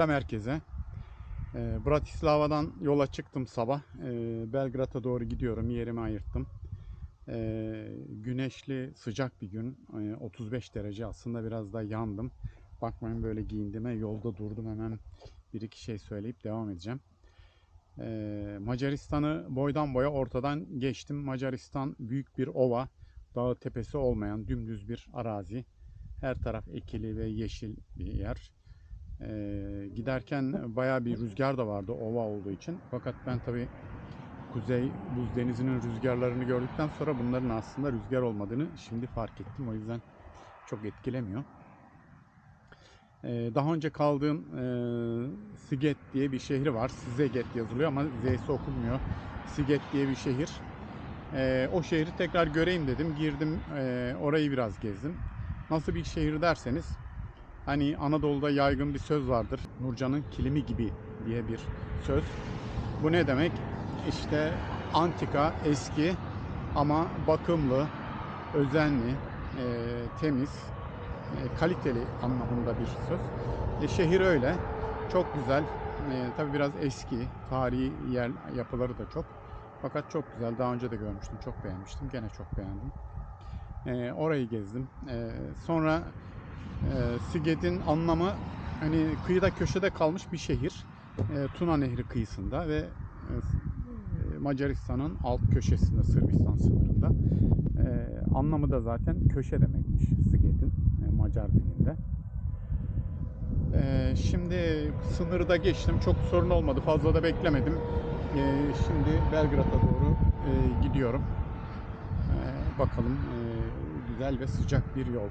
Selam herkese. Ee, Bratislava'dan yola çıktım sabah. Ee, Belgrad'a doğru gidiyorum. Yerimi ayırttım. Ee, güneşli, sıcak bir gün. Ee, 35 derece. Aslında biraz da yandım. Bakmayın böyle giyindiğime. Yolda durdum hemen bir iki şey söyleyip devam edeceğim. Macaristan'ı boydan boya ortadan geçtim. Macaristan büyük bir ova. Dağ tepesi olmayan dümdüz bir arazi. Her taraf ekili ve yeşil bir yer. Ee, giderken baya bir rüzgar da vardı ova olduğu için. Fakat ben tabi Kuzey Buz Denizi'nin rüzgarlarını gördükten sonra bunların aslında rüzgar olmadığını şimdi fark ettim. O yüzden çok etkilemiyor. Ee, daha önce kaldığım e, Siget diye bir şehri var. Sizeget yazılıyor ama Z'si okunmuyor. Siget diye bir şehir. Ee, o şehri tekrar göreyim dedim. Girdim e, orayı biraz gezdim. Nasıl bir şehir derseniz Hani Anadolu'da yaygın bir söz vardır. Nurcan'ın kilimi gibi diye bir söz. Bu ne demek? İşte antika, eski ama bakımlı, özenli, e, temiz, e, kaliteli anlamında bir söz. E, şehir öyle. Çok güzel. E, tabii biraz eski, tarihi yer yapıları da çok. Fakat çok güzel. Daha önce de görmüştüm. Çok beğenmiştim. Gene çok beğendim. E, orayı gezdim. E, sonra e, Siget'in anlamı hani kıyıda köşede kalmış bir şehir. E, Tuna Nehri kıyısında ve e, Macaristan'ın alt köşesinde Sırbistan sınırında. E, anlamı da zaten köşe demekmiş Siget'in e, Macar dilinde. E, şimdi sınırı da geçtim. Çok sorun olmadı. Fazla da beklemedim. E, şimdi Belgrad'a doğru e, gidiyorum. E, bakalım e, güzel ve sıcak bir yol.